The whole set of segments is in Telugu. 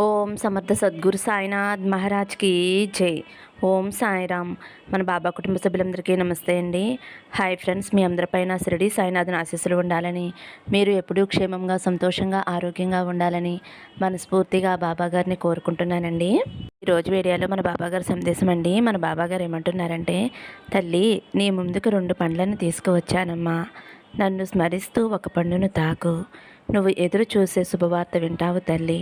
ఓం సమర్థ సద్గురు సాయినాథ్ మహారాజ్కి జై. ఓం సాయిరామ్. మన బాబా కుటుంబ సభ్యులందరికీ నమస్తే అండి. హాయ్ ఫ్రెండ్స్ మీ అందరిపైన శిరడి సాయినాథన్ ఆశీస్సులు ఉండాలని మీరు ఎప్పుడూ క్షేమంగా సంతోషంగా ఆరోగ్యంగా ఉండాలని మనస్ఫూర్తిగా బాబా గారిని కోరుకుంటున్నానండి. ఈరోజు వీడియోలో మన బాబా గారి సందేశం అండి. మన బాబా గారు ఏమంటున్నారంటే తల్లి నీ ముందుకు రెండు పండ్లను తీసుకువచ్చానమ్మా. నన్ను స్మరిస్తూ ఒక పండును తాకు నువ్వు ఎదురు చూసే శుభవార్త వింటావు తల్లి.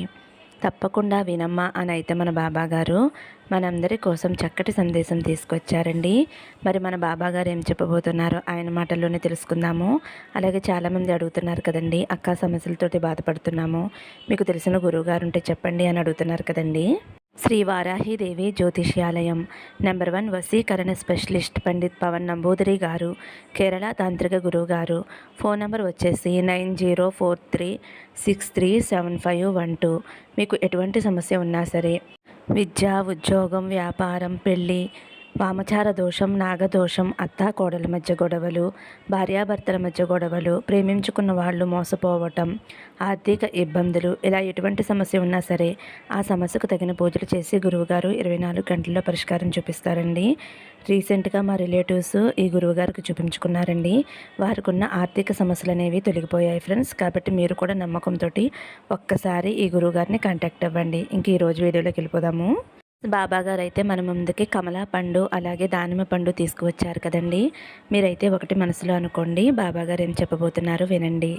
తప్పకుండా వినమ్మా అని అయితే మన బాబా గారు మనందరి కోసం చక్కటి సందేశం తీసుకొచ్చారండి. మరి మన బాబా గారు ఏం చెప్పబోతున్నారో ఆయన మాటల్లోనే తెలుసుకుందాము. అలాగే చాలామంది అడుగుతున్నారు కదండి అక్క సమస్యలతోటి బాధపడుతున్నాము. మీకు తెలిసిన గురువుగారు ఉంటే చెప్పండి అని అడుగుతున్నారు కదండి. శ్రీ వారాహిదేవి జ్యోతిష్యాలయం. నెంబర్ వన్ వసీకరణ స్పెషలిస్ట్ పండిత్ పవన్ నంబూదరి గారు కేరళ తాంత్రిక గురువు గారు ఫోన్ నెంబర్ వచ్చేసి nine zero four three six three seven five one two. మీకు ఎటువంటి సమస్య ఉన్నా సరే విద్య ఉద్యోగం వ్యాపారం పెళ్ళి వామచార దోషం నాగదోషం అత్తా కోడల మధ్య గొడవలు భార్యాభర్తల మధ్య గొడవలు ప్రేమించుకున్న వాళ్ళు మోసపోవటం ఆర్థిక ఇబ్బందులు ఇలా ఎటువంటి సమస్య ఉన్నా సరే ఆ సమస్యకు తగిన పూజలు చేసి గురువుగారు ఇరవై నాలుగు గంటల్లో పరిష్కారం చూపిస్తారండి. రీసెంట్గా మా రిలేటివ్స్ ఈ గురువుగారికి చూపించుకున్నారండి. వారికి ఉన్న ఆర్థిక సమస్యలు అనేవి తొలగిపోయాయి ఫ్రెండ్స్. కాబట్టి మీరు కూడా నమ్మకంతో ఒక్కసారి ఈ గురువుగారిని కాంటాక్ట్ అవ్వండి. ఇంక ఈరోజు వీడియోలోకి వెళ్ళిపోదాము. బాబాగారు అయితే మన ముందుకి కమలా పండు అలాగే దానిమ్మ పండు తీసుకువచ్చారు కదండి. మీరైతే ఒకటి మనసులో అనుకోండి బాబాగారు ఏం చెప్పబోతున్నారు వినండి.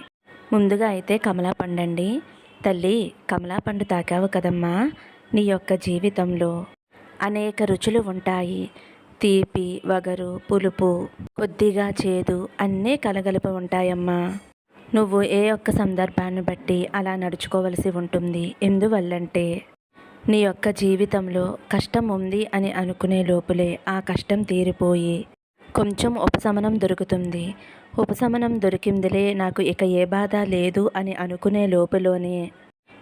ముందుగా అయితే కమలా పండు అండి తల్లి కమలా పండు తాకావు కదమ్మా నీ యొక్క జీవితంలో అనేక రుచులు ఉంటాయి. తీపి వగరు పులుపు కొద్దిగా చేదు అన్నీ కలగలుపు ఉంటాయమ్మా. నువ్వు ఏ ఒక్క సందర్భాన్ని బట్టి అలా నడుచుకోవలసి ఉంటుంది. ఎందువల్లంటే నీ యొక్క జీవితంలో కష్టం ఉంది అని అనుకునే లోపులే ఆ కష్టం తీరిపోయి కొంచెం ఉపశమనం దొరుకుతుంది. ఉపశమనం దొరికిందిలే నాకు ఇక ఏ బాధ లేదు అని అనుకునే లోపులోనే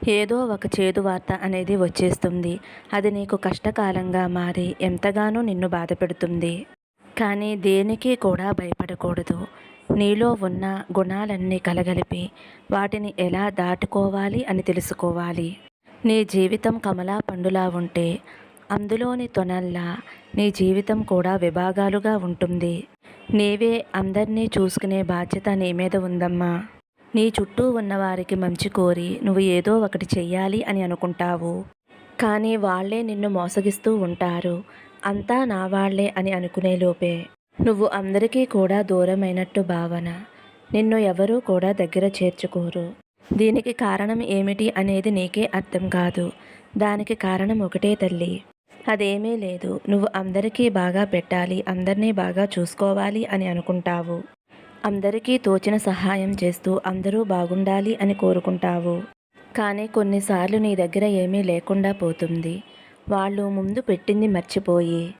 ఏదో ఒక చేదు వార్త అనేది వచ్చేస్తుంది. అది నీకు కష్టకాలంగా మారి ఎంతగానో నిన్ను బాధపెడుతుంది. కానీ దేనికి కూడా భయపడకూడదు. నీలో ఉన్న గుణాలన్నీ కలగలిపి వాటిని ఎలా దాటుకోవాలి అని తెలుసుకోవాలి. నీ జీవితం కమలా పండులా ఉంటే అందులోని తొనల్లా నీ జీవితం కూడా విభాగాలుగా ఉంటుంది. నీవే అందరినీ చూసుకునే బాధ్యత నీ మీద ఉందమ్మా. నీ చుట్టూ ఉన్నవారికి మంచి కోరి నువ్వు ఏదో ఒకటి చెయ్యాలి అని అనుకుంటావు. కానీ వాళ్ళే నిన్ను మోసగిస్తూ ఉంటారు. అంతా నా వాళ్ళే అని అనుకునే లోపే నువ్వు అందరికీ కూడా దూరమైనట్టు భావన. నిన్ను ఎవరూ కూడా దగ్గర చేర్చుకోరు. దీనికి కారణం ఏమిటి అనేది నీకే అర్థం కాదు. దానికి కారణం ఒకటే తల్లి. అదేమీ లేదు. నువ్వు అందరికీ బాగా పెట్టాలి అందరినీ బాగా చూసుకోవాలి అని అనుకుంటావు. అందరికీ తోచిన సహాయం చేస్తూ అందరూ బాగుండాలి అని కోరుకుంటావు. కానీ కొన్నిసార్లు నీ దగ్గర ఏమీ లేకుండా పోతుంది. వాళ్ళు ముందు పెట్టింది మర్చిపోయి.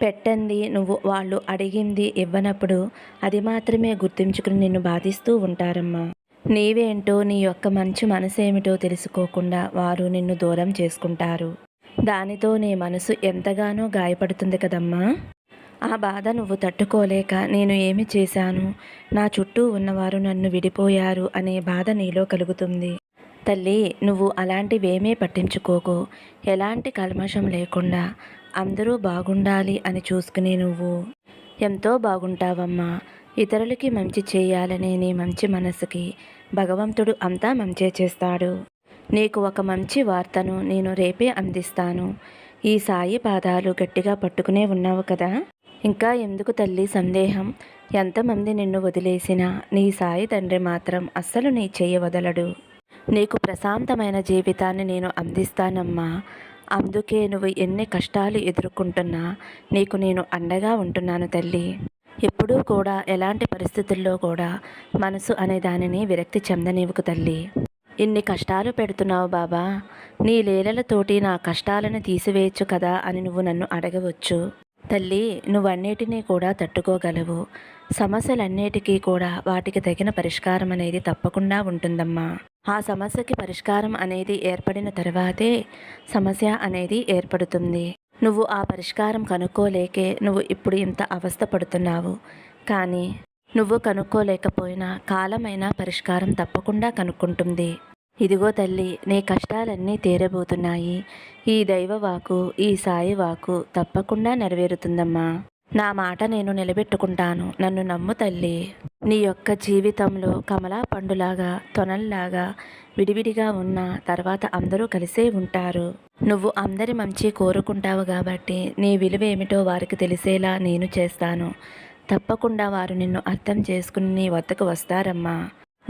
పెట్టంది నువ్వు వాళ్ళు అడిగింది ఇవ్వనప్పుడు అది మాత్రమే గుర్తుంచుకుని నిన్ను బాధిస్తూ ఉంటారమ్మా. నీవేంటో నీ యొక్క మంచి మనసేమిటో తెలుసుకోకుండా వారు నిన్ను దూరం చేసుకుంటారు. దానితో నీ మనసు ఎంతగానో గాయపడుతుంది కదమ్మా. ఆ బాధ నువ్వు తట్టుకోలేక నేను ఏమి చేశాను? నా చుట్టూ ఉన్నవారు నన్ను విడిపోయారు అనే బాధ నీలో కలుగుతుంది. తల్లి నువ్వు అలాంటివేమీ పట్టించుకోకు. ఎలాంటి కల్మషం లేకుండా అందరూ బాగుండాలి అని చూసుకుని నువ్వు. ఎంతో బాగుంటావమ్మా. ఇతరులకి మంచి చేయాలనే నీ మంచి మనసుకి భగవంతుడు అంతా మంచే చేస్తాడు. నీకు ఒక మంచి వార్తను నేను రేపే అందిస్తాను. ఈ సాయి పాదాలు గట్టిగా పట్టుకునే ఉన్నావు కదా? ఇంకా ఎందుకు తల్లి సందేహం? ఎంతమంది నిన్ను వదిలేసినా నీ సాయి తండ్రి మాత్రం అస్సలు నీ చెయ్యి వదలడు. నీకు ప్రశాంతమైన జీవితాన్ని నేను అందిస్తానమ్మా. అందుకే నువ్వు ఎన్ని కష్టాలు ఎదుర్కొంటున్నా నీకు నేను అండగా ఉంటున్నాను తల్లి. ఎప్పుడూ కూడా ఎలాంటి పరిస్థితుల్లో కూడా మనసు అనే దానిని విరక్తి చెందనివ్వకు తల్లి. ఇన్ని కష్టాలు పెడుతున్నావు బాబా. నీ లీలలతోటి నా కష్టాలను తీసివేయచ్చు కదా అని నువ్వు నన్ను అడగవచ్చు. తల్లి నువ్వన్నిటినీ కూడా తట్టుకోగలవు. సమస్యలన్నిటికీ కూడా వాటికి తగిన పరిష్కారం అనేది తప్పకుండా ఉంటుందమ్మా. ఆ సమస్యకి పరిష్కారం అనేది ఏర్పడిన తర్వాతే సమస్య అనేది ఏర్పడుతుంది. నువ్వు ఆ పరిష్కారం కనుక్కోలేకే నువ్వు ఇప్పుడు ఇంత అవస్థ పడుతున్నావు. కానీ నువ్వు కనుక్కోలేకపోయినా కాలమైన పరిష్కారం తప్పకుండా కనుక్కుంటుంది. ఇదిగో తల్లి నీ కష్టాలన్నీ తీరబోతున్నాయి. ఈ దైవవాకు ఈ సాయి వాకు తప్పకుండా నెరవేరుతుందమ్మా. నా మాట నేను నిలబెట్టుకుంటాను. నన్ను నమ్ము తల్లి. నీ యొక్క జీవితంలో కమలా పండులాగా తొనల్లాగా విడివిడిగా ఉన్న తర్వాత అందరూ కలిసే ఉంటారు. నువ్వు అందరి మంచి కోరుకుంటావు కాబట్టి నీ విలువ ఏమిటో వారికి తెలిసేలా నేను చేస్తాను. తప్పకుండా వారు నిన్ను అర్థం చేసుకుని నీ వద్దకు వస్తారమ్మా.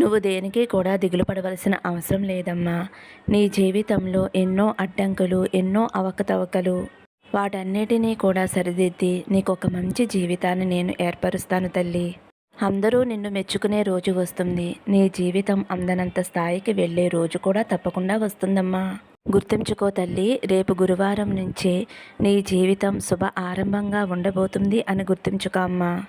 నువ్వు దేనికి కూడా దిగులు పడవలసిన అవసరం లేదమ్మా. నీ జీవితంలో ఎన్నో అడ్డంకులు ఎన్నో అవకతవకలు వాటన్నిటినీ కూడా సరిదిద్ది నీకు ఒక మంచి జీవితాన్ని నేను ఏర్పరుస్తాను తల్లి. అందరూ నిన్ను మెచ్చుకునే రోజు వస్తుంది. నీ జీవితం అందనంత స్థాయికి వెళ్ళే రోజు కూడా తప్పకుండా వస్తుందమ్మా. గుర్తుంచుకో తల్లి రేపు గురువారం నుంచే నీ జీవితం శుభ ఆరంభంగా ఉండబోతుంది అని గుర్తుంచుకో అమ్మా.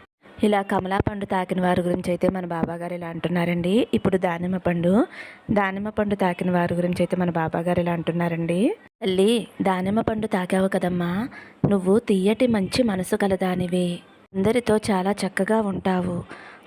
ఇలా కమలా పండు తాకిన వారి గురించి అయితే మన బాబాగారు ఇలా అంటున్నారండి. ఇప్పుడు దానిమ్మ పండు దానిమ్మ పండు తాకిన వారి గురించి అయితే మన బాబాగారు ఇలా అంటున్నారండి. తల్లి దానిమ్మ పండు తాకావు కదమ్మా. నువ్వు తీయటి మంచి మనసు కలదానివి. అందరితో చాలా చక్కగా ఉంటావు.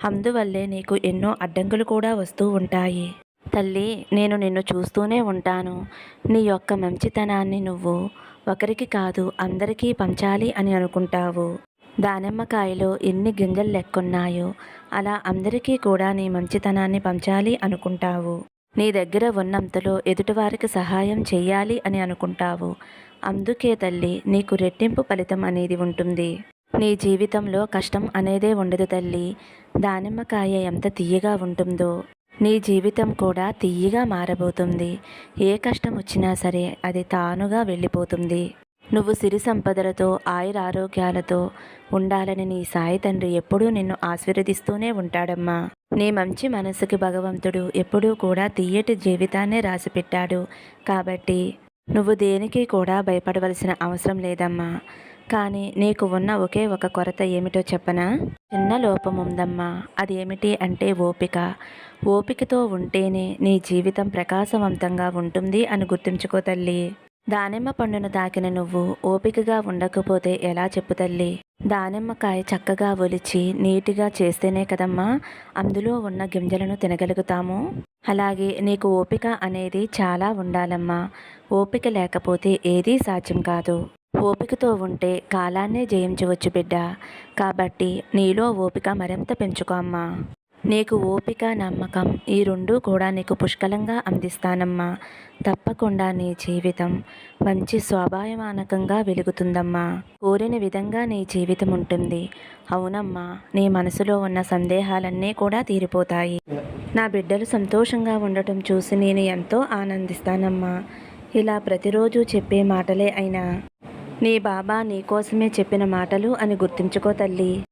అందువల్లే నీకు ఎన్నో అడ్డంకులు కూడా వస్తూ ఉంటాయి. తల్లి నేను నిన్ను చూస్తూనే ఉంటాను. నీ యొక్క మంచితనాన్ని నువ్వు ఒకరికి కాదు అందరికీ పంచాలి అని అనుకుంటావు. దానిమ్మకాయలో ఎన్ని గింజలు లెక్కున్నాయో అలా అందరికీ కూడా నీ మంచితనాన్ని పంచాలి అనుకుంటావు. నీ దగ్గర ఉన్నంతలో ఎదుటివారికి సహాయం చేయాలి అని అనుకుంటావు. అందుకే తల్లి నీకు రెట్టింపు ఫలితం అనేది ఉంటుంది. నీ జీవితంలో కష్టం అనేదే ఉండదు తల్లి. దానిమ్మకాయ ఎంత తీయగా ఉంటుందో. నీ జీవితం కూడా తీయగా మారబోతుంది. ఏ కష్టం వచ్చినా సరే అది తానుగా వెళ్ళిపోతుంది. నువ్వు సిరి సంపదలతో ఆయురారోగ్యాలతో ఉండాలని నీ సాయి తండ్రి ఎప్పుడూ నిన్ను ఆశీర్వదిస్తూనే ఉంటాడమ్మా. నీ మంచి మనసుకి భగవంతుడు ఎప్పుడూ కూడా తీయటి జీవితాన్నే రాసిపెట్టాడు. కాబట్టి నువ్వు దేనికి కూడా భయపడవలసిన అవసరం లేదమ్మా. కానీ నీకు ఉన్న ఒకే ఒక కొరత ఏమిటో చెప్పనా? చిన్న లోపం ఉందమ్మా. అది ఏమిటి అంటే ఓపిక. ఓపికతో ఉంటేనే నీ జీవితం ప్రకాశవంతంగా ఉంటుంది అని గుర్తుంచుకో తల్లి. దానిమ్మ పండును తాకిన నువ్వు ఓపికగా ఉండకపోతే ఎలా చెప్పు తల్లి? దానిమ్మకాయ చక్కగా ఒలిచి నీటిగా చేస్తేనే కదమ్మా అందులో ఉన్న గింజలను తినగలుగుతాము? అలాగే నీకు ఓపిక అనేది చాలా ఉండాలమ్మా. ఓపిక లేకపోతే ఏదీ సాధ్యం కాదు. ఓపికతో ఉంటే కాలాన్నే జయించవచ్చు బిడ్డ. కాబట్టి నీలో ఓపిక మరింత పెంచుకో అమ్మా. నీకు ఓపిక నమ్మకం ఈ రెండూ కూడా నీకు పుష్కలంగా అందిస్తానమ్మా. తప్పకుండా నీ జీవితం మంచి స్వాభావమానకంగా వెలుగుతుందమ్మా. కోరిన విధంగా నీ జీవితం ఉంటుంది. అవునమ్మా నీ మనసులో ఉన్న సందేహాలన్నీ కూడా తీరిపోతాయి. నా బిడ్డలు సంతోషంగా ఉండటం చూసి నేను ఎంతో ఆనందిస్తానమ్మా. ఇలా ప్రతిరోజు చెప్పే మాటలే అయినా నీ బాబా నీకోసమే చెప్పిన మాటలు అని గుర్తుంచుకో తల్లి.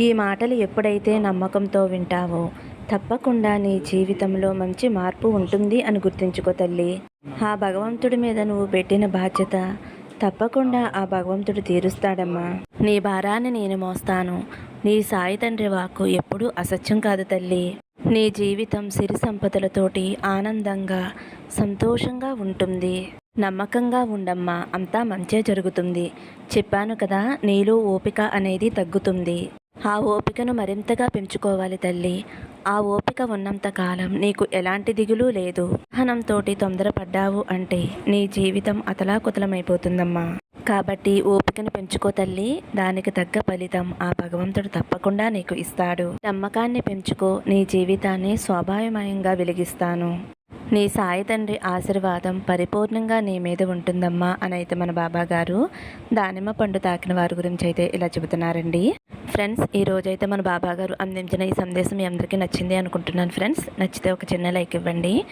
ఈ మాటలు ఎప్పుడైతే నమ్మకంతో వింటావో తప్పకుండా నీ జీవితంలో మంచి మార్పు ఉంటుంది అని గుర్తుంచుకో తల్లి. ఆ భగవంతుడి మీద నువ్వు పెట్టిన బాధ్యత తప్పకుండా ఆ భగవంతుడు తీరుస్తాడమ్మా. నీ భారాన్ని నేను మోస్తాను. నీ సాయి తండ్రి వాక్కు ఎప్పుడూ అసత్యం కాదు తల్లి. నీ జీవితం సిరి సంపదలతోటి ఆనందంగా సంతోషంగా ఉంటుంది. నమ్మకంగా ఉండమ్మా అంతా మంచే జరుగుతుంది. చెప్పాను కదా నీలో ఓపిక అనేది తగ్గుతుంది. ఆ ఓపికను మరింతగా పెంచుకోవాలి తల్లి. ఆ ఓపిక ఉన్నంత కాలం నీకు ఎలాంటి దిగులు లేదు. హనంతోటి తొందరపడ్డావు అంటే నీ జీవితం అతలాకుతలమైపోతుందమ్మా. కాబట్టి ఓపికను పెంచుకో తల్లి దానికి తగ్గ ఫలితం ఆ భగవంతుడు తప్పకుండా నీకు ఇస్తాడు. నమ్మకాన్ని పెంచుకో నీ జీవితాన్ని స్వాభావమయంగా వెలిగిస్తాను. నీ సాయి తండ్రి ఆశీర్వాదం పరిపూర్ణంగా నీ మీద ఉంటుందమ్మా అని అయితే మన బాబా గారు దానిమ్మ పండు తాకిన వారి గురించి అయితే ఇలా చెబుతున్నారండి. ఫ్రెండ్స్ ఈ రోజైతే మన బాబా గారు అందించిన ఈ సందేశం మీ అందరికీ నచ్చింది అనుకుంటున్నాను ఫ్రెండ్స్. నచ్చితే ఒక చిన్న లైక్ ఇవ్వండి.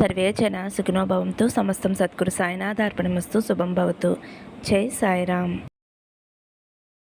సర్వేచన సుఖినోభవంతో సమస్తం సద్గురు సాయినాథార్పణమస్తు శుభం భవతు. జై సాయిరామ్.